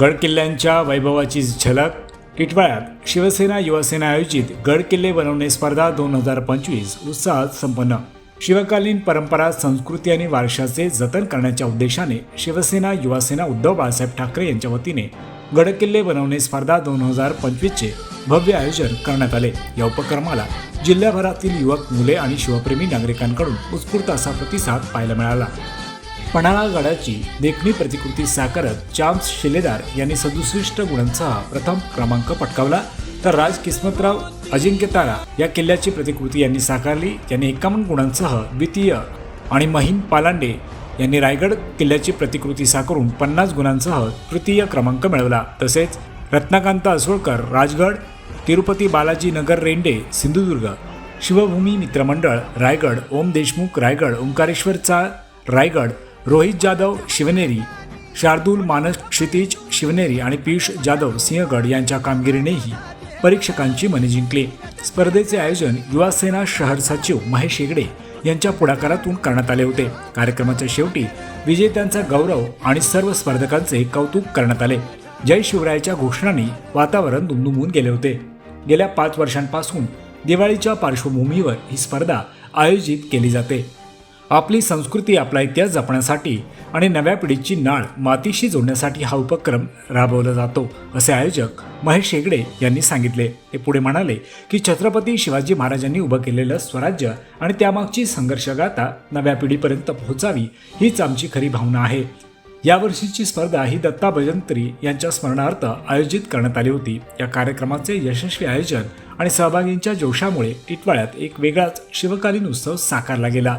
गडकिल्ल्यांच्या वैभवाची झलक टिटवाळ्यात शिवसेना युवासेना आयोजित गड किल्ले बनवणे स्पर्धा दोन हजार पंचवीस उत्साहात संपन्न. शिवकालीन परंपरा संस्कृती आणि वारशाचे जतन करण्याच्या उद्देशाने शिवसेना युवासेना उद्धव बाळासाहेब ठाकरे यांच्या वतीने गडकिल्ले बनवणे स्पर्धा दोन हजार पंचवीसचे भव्य आयोजन करण्यात आले. या उपक्रमाला जिल्ह्याभरातील युवक मुले आणि शिवप्रेमी नागरिकांकडून उत्स्फूर्त असा प्रतिसाद पाहायला मिळाला. पन्हाळा गडाची देखणी प्रतिकृती साकारत चाम्स शिलेदार यांनी सदुसष्ट गुणांसह प्रथम क्रमांक पटकावला. तर राज किस्मतराव अजिंक्यतारा या किल्ल्याची प्रतिकृती यांनी साकारली. यांनी एकावन्न गुणांसह द्वितीय आणि महिम पालांडे यांनी रायगड किल्ल्याची प्रतिकृती साकारून पन्नास गुणांसह तृतीय क्रमांक मिळवला. तसेच रत्नाकांत असोळकर राजगड तिरुपती बालाजी नगर रेंडे सिंधुदुर्ग शिवभूमी मित्रमंडळ रायगड ओम देशमुख रायगड ओंकारेश्वरचा रायगड रोहित जाधव शिवनेरी शार्दूल मानस क्षितिज शिवनेरी आणि पियुष जाधव सिंहगड यांच्या कामगिरीनेही परीक्षकांची मने जिंकली. स्पर्धेचे आयोजन युवासेना शहर सचिव महेश हेगडे यांच्या पुढाकारातून करण्यात आले होते. कार्यक्रमाच्या शेवटी विजेत्यांचा गौरव आणि सर्व स्पर्धकांचे कौतुक करण्यात आले. जय शिवरायाच्या घोषणांनी वातावरण दुमदुमून गेले होते. गेल्या पाच वर्षांपासून दिवाळीच्या पार्श्वभूमीवर ही स्पर्धा आयोजित केली जाते. आपली संस्कृती आपला इतिहास जपण्यासाठी आणि नव्या पिढीची नाळ मातीशी जोडण्यासाठी हा उपक्रम राबवला जातो असे आयोजक महेश हेगडे यांनी सांगितले. ते पुढे म्हणाले की छत्रपती शिवाजी महाराजांनी उभं केलेलं स्वराज्य आणि त्यामागची संघर्षगाथा नव्या पिढीपर्यंत पोहोचावी हीच आमची खरी भावना आहे. यावर्षीची स्पर्धा ही दत्ता भजंत्री यांच्या स्मरणार्थ आयोजित करण्यात आली होती. या कार्यक्रमाचे यशस्वी आयोजन आणि सहभागींच्या जोशामुळे टिटवाळ्यात एक वेगळाच शिवकालीन उत्सव साकारला गेला.